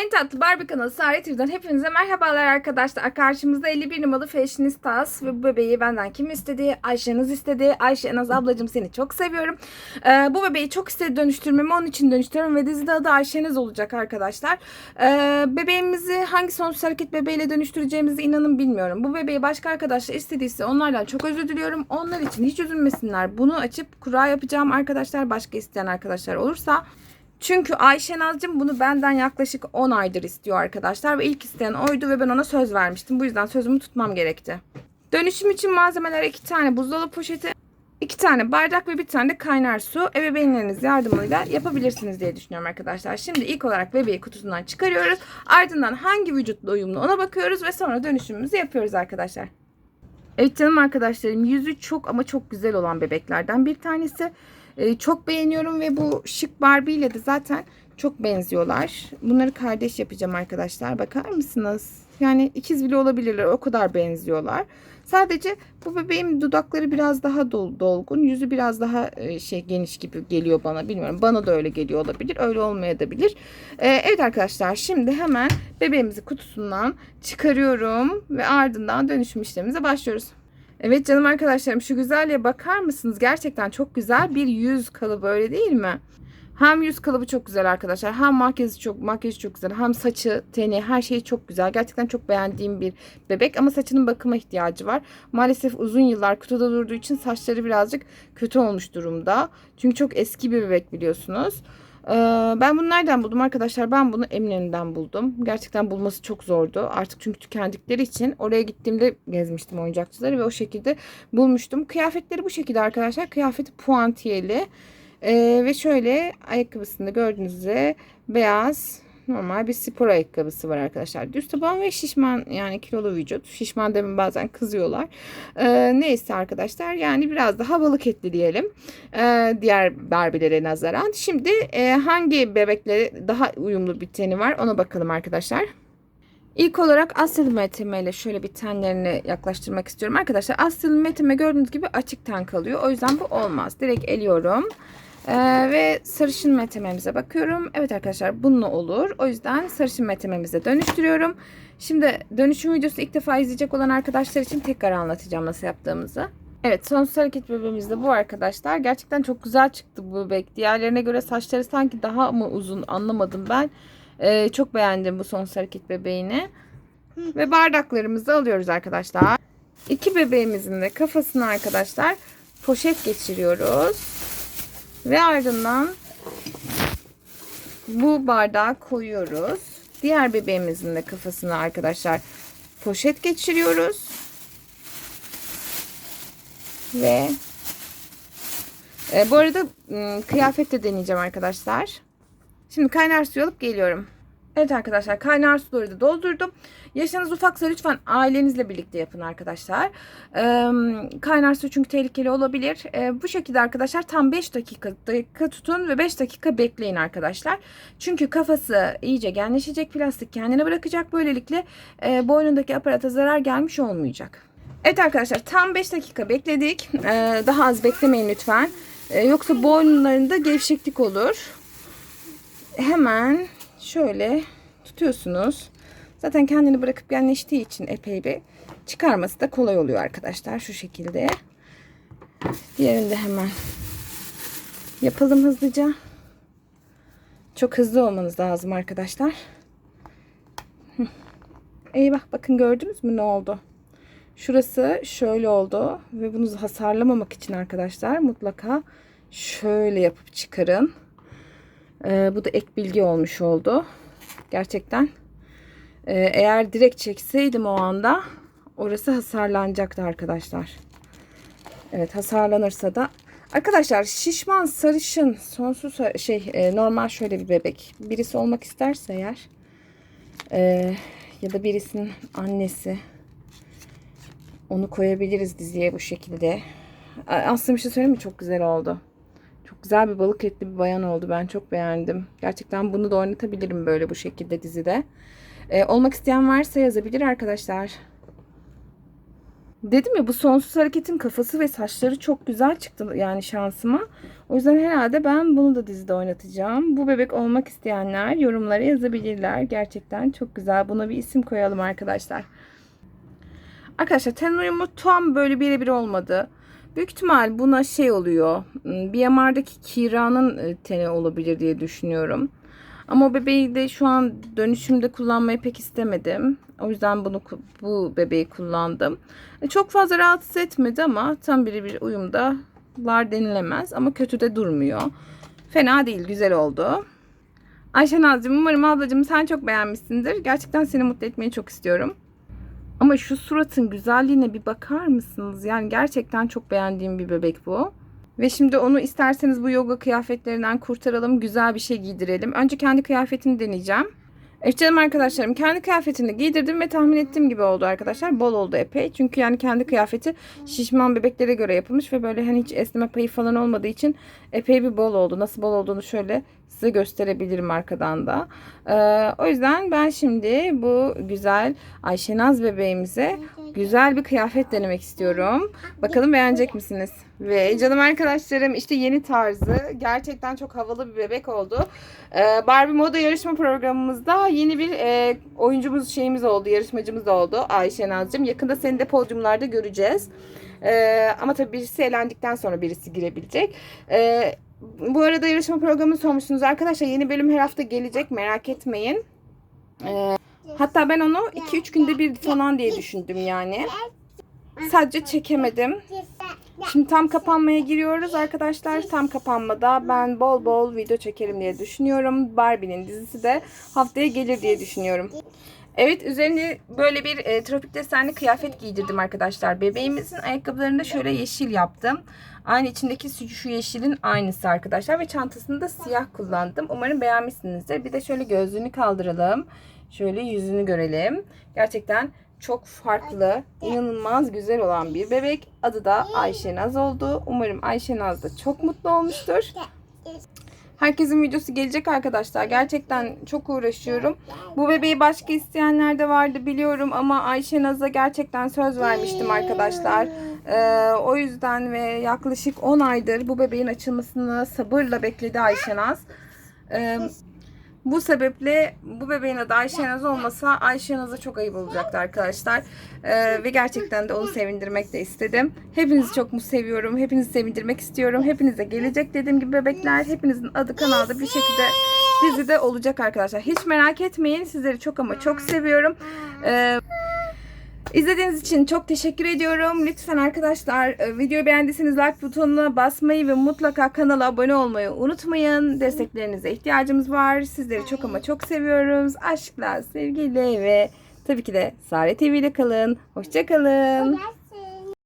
En tatlı Barbie kanalı Sare TV'den hepinize merhabalar arkadaşlar. Karşımızda 51 numaralı Fashionistas ve bu bebeği benden kim istedi? Ayşenaz istedi. Ayşe Naz ablacığım seni çok seviyorum. Ee, bu bebeği çok istedi dönüştürmemi onun için dönüştürüyorum ve dizide adı Ayşenaz olacak arkadaşlar. Ee, bebeğimizi hangi sonsuz hareket bebeğiyle dönüştüreceğimizi inanın bilmiyorum. Bu bebeği başka arkadaşlar istediyse onlardan çok özür diliyorum. Onlar için hiç üzülmesinler. Bunu açıp kura yapacağım arkadaşlar. Başka isteyen arkadaşlar olursa çünkü Ayşe Nazcığım bunu benden yaklaşık 10 aydır istiyor arkadaşlar. Ve ilk isteyen oydu ve ben ona söz vermiştim. Bu yüzden sözümü tutmam gerekti. Dönüşüm için malzemeler 2 tane buzdolabı poşeti, 2 tane bardak ve bir tane de kaynar su ebeveynleriniz yardımıyla yapabilirsiniz diye düşünüyorum arkadaşlar. Şimdi ilk olarak bebeği kutusundan çıkarıyoruz. Ardından hangi vücutla uyumlu ona bakıyoruz ve sonra dönüşümümüzü yapıyoruz arkadaşlar. Evet canım arkadaşlarım yüzü çok ama çok güzel olan bebeklerden bir tanesi. Ee, çok beğeniyorum ve bu şık Barbie ile de zaten çok benziyorlar. Bunları kardeş yapacağım arkadaşlar. Bakar mısınız? Yani ikiz bile olabilirler. O kadar benziyorlar. Sadece bu bebeğin dudakları biraz daha dol, dolgun. Yüzü biraz daha e, şey geniş gibi geliyor bana. Bilmiyorum. Bana da öyle geliyor olabilir. Öyle olmayabilir. Ee, evet arkadaşlar şimdi hemen bebeğimizi kutusundan çıkarıyorum. Ve ardından dönüşüm işlemimize başlıyoruz. Evet canım arkadaşlarım şu güzelliğe bakar mısınız? Gerçekten çok güzel bir yüz kalıbı öyle değil mi? Hem yüz kalıbı çok güzel arkadaşlar. Hem makyajı çok makyajı çok güzel. Hem saçı, teni, her şeyi çok güzel. Gerçekten çok beğendiğim bir bebek ama saçının bakıma ihtiyacı var. Maalesef uzun yıllar kutuda durduğu için saçları birazcık kötü olmuş durumda. Çünkü çok eski bir bebek biliyorsunuz. Ee, ben bunu nereden buldum arkadaşlar? Ben bunu Eminönü'nden buldum. Gerçekten bulması çok zordu. Artık çünkü tükendikleri için oraya gittiğimde gezmiştim oyuncakçıları ve o şekilde bulmuştum. Kıyafetleri bu şekilde arkadaşlar. Kıyafeti puantiyeli. Ee, ve şöyle ayakkabısında gördüğünüz üzere beyaz normal bir spor ayakkabısı var arkadaşlar. Düz taban ve şişman yani kilolu vücut. Şişman demin bazen kızıyorlar. Ee, neyse arkadaşlar yani biraz daha balık etli diyelim. Ee, diğer Barbie'lere nazaran. Şimdi e, hangi bebeklere daha uyumlu bir teni var ona bakalım arkadaşlar. İlk olarak Asyalı meteme ile şöyle bir tenlerini yaklaştırmak istiyorum. Arkadaşlar Asyalı meteme gördüğünüz gibi açık ten kalıyor. O yüzden bu olmaz. Direkt eliyorum. Ee, ve sarışın metememize bakıyorum. Evet arkadaşlar bununla olur. O yüzden sarışın metememize dönüştürüyorum. Şimdi dönüşüm videosu ilk defa izleyecek olan arkadaşlar için tekrar anlatacağım nasıl yaptığımızı. Evet sonsuz hareket bebeğimiz de bu arkadaşlar. Gerçekten çok güzel çıktı bu bebek. Diğerlerine göre saçları sanki daha mı uzun anlamadım ben. Ee, çok beğendim bu sonsuz hareket bebeğini. Ve bardaklarımızı alıyoruz arkadaşlar. İki bebeğimizin de kafasına arkadaşlar poşet geçiriyoruz. Ve ardından bu bardağı koyuyoruz. Diğer bebeğimizin de kafasına arkadaşlar poşet geçiriyoruz. Ve e, bu arada ım, kıyafet de deneyeceğim arkadaşlar. Şimdi kaynar suyu alıp geliyorum. Evet arkadaşlar kaynar suları da doldurdum. Yaşınız ufaksa lütfen ailenizle birlikte yapın arkadaşlar. Kaynar su çünkü tehlikeli olabilir. Bu şekilde arkadaşlar tam 5 dakika, dakika tutun ve 5 dakika bekleyin arkadaşlar. Çünkü kafası iyice genleşecek plastik kendine bırakacak. Böylelikle boynundaki aparata zarar gelmiş olmayacak. Evet arkadaşlar tam 5 dakika bekledik. Daha az beklemeyin lütfen. Yoksa boynlarında gevşeklik olur. Hemen şöyle tutuyorsunuz. Zaten kendini bırakıp genleştiği için epey bir çıkarması da kolay oluyor arkadaşlar. Şu şekilde. Diğerini de hemen yapalım hızlıca. Çok hızlı olmanız lazım arkadaşlar. Eyvah bakın gördünüz mü ne oldu? Şurası şöyle oldu ve bunu hasarlamamak için arkadaşlar mutlaka şöyle yapıp çıkarın. Ee, bu da ek bilgi olmuş oldu. Gerçekten. Ee, eğer direkt çekseydim o anda orası hasarlanacaktı arkadaşlar. Evet hasarlanırsa da Arkadaşlar şişman sarışın sonsuz şey e, normal şöyle bir bebek birisi olmak isterse eğer e, ya da birisinin annesi onu koyabiliriz diziye bu şekilde. Aslında bir şey söyleyeyim mi? Çok güzel oldu. Çok güzel bir balık etli bir bayan oldu. Ben çok beğendim. Gerçekten bunu da oynatabilirim böyle bu şekilde dizide. Ee, olmak isteyen varsa yazabilir arkadaşlar. Dedim ya bu sonsuz hareketin kafası ve saçları çok güzel çıktı yani şansıma. O yüzden herhalde ben bunu da dizide oynatacağım. Bu bebek olmak isteyenler yorumlara yazabilirler. Gerçekten çok güzel. Buna bir isim koyalım arkadaşlar. Arkadaşlar ten uyumu tam böyle birebir olmadı. Büyük ihtimal buna şey oluyor. hmm, BMR'daki Kira'nın e, teni olabilir diye düşünüyorum. Ama o bebeği de şu an dönüşümde kullanmayı pek istemedim. O yüzden bunu bu bebeği kullandım. E, Çok fazla rahatsız etmedi ama tam birebir uyumda var denilemez ama kötü de durmuyor. Fena değil, güzel oldu. Ayşe Nazcığım umarım ablacığım sen çok beğenmişsindir. Gerçekten seni mutlu etmeyi çok istiyorum. Ama şu suratın güzelliğine bir bakar mısınız? Yani gerçekten çok beğendiğim bir bebek bu. Ve şimdi onu isterseniz bu yoga kıyafetlerinden kurtaralım. Güzel bir şey giydirelim. Önce kendi kıyafetini deneyeceğim. Evet arkadaşlarım kendi kıyafetini giydirdim ve tahmin ettiğim gibi oldu arkadaşlar. Bol oldu epey. Çünkü yani kendi kıyafeti şişman bebeklere göre yapılmış ve böyle hani hiç esneme payı falan olmadığı için epey bir bol oldu. Nasıl bol olduğunu şöyle size gösterebilirim arkadan da. Ee, o yüzden ben şimdi bu güzel Ayşenaz bebeğimize güzel bir kıyafet denemek istiyorum. Bakalım beğenecek misiniz? Ve canım arkadaşlarım işte yeni tarzı gerçekten çok havalı bir bebek oldu. Ee, Barbie Moda yarışma programımızda yeni bir e, oyuncumuz şeyimiz oldu, yarışmacımız oldu Ayşe Nazcığım. Yakında seni de podyumlarda göreceğiz. Ee, ama tabii birisi elendikten sonra birisi girebilecek. Ee, bu arada yarışma programını sormuşsunuz arkadaşlar. Yeni bölüm her hafta gelecek merak etmeyin. Ee, hatta ben onu 2-3 günde bir falan diye düşündüm yani. Sadece çekemedim. Şimdi tam kapanmaya giriyoruz arkadaşlar. Tam kapanmada ben bol bol video çekerim diye düşünüyorum. Barbie'nin dizisi de haftaya gelir diye düşünüyorum. Evet üzerine böyle bir e, tropik desenli kıyafet giydirdim arkadaşlar. Bebeğimizin ayakkabılarını da şöyle yeşil yaptım. Aynı içindeki şu yeşilin aynısı arkadaşlar. Ve çantasını da siyah kullandım. Umarım beğenmişsinizdir. Bir de şöyle gözlüğünü kaldıralım. Şöyle yüzünü görelim. Gerçekten çok farklı, inanılmaz güzel olan bir bebek. Adı da Ayşe Naz oldu. Umarım Ayşe Naz da çok mutlu olmuştur. Herkesin videosu gelecek arkadaşlar. Gerçekten çok uğraşıyorum. Bu bebeği başka isteyenler de vardı biliyorum ama Ayşe Naz'a gerçekten söz vermiştim arkadaşlar. Ee, o yüzden ve yaklaşık 10 aydır bu bebeğin açılmasını sabırla bekledi Ayşe Naz. Ee, bu sebeple bu bebeğin adı Ayşenaz olmasa Ayşenaz'a çok ayıp olacaktı arkadaşlar. Ee, ve gerçekten de onu sevindirmek de istedim. Hepinizi çok mu seviyorum. Hepinizi sevindirmek istiyorum. Hepinize gelecek dediğim gibi bebekler. Hepinizin adı kanalda bir şekilde dizide olacak arkadaşlar. Hiç merak etmeyin. Sizleri çok ama çok seviyorum. Ee, İzlediğiniz için çok teşekkür ediyorum. Lütfen arkadaşlar e, videoyu beğendiyseniz like butonuna basmayı ve mutlaka kanala abone olmayı unutmayın. Desteklerinize ihtiyacımız var. Sizleri çok ama çok seviyoruz. Aşkla, sevgiyle ve tabii ki de Sare TV ile kalın. Hoşçakalın.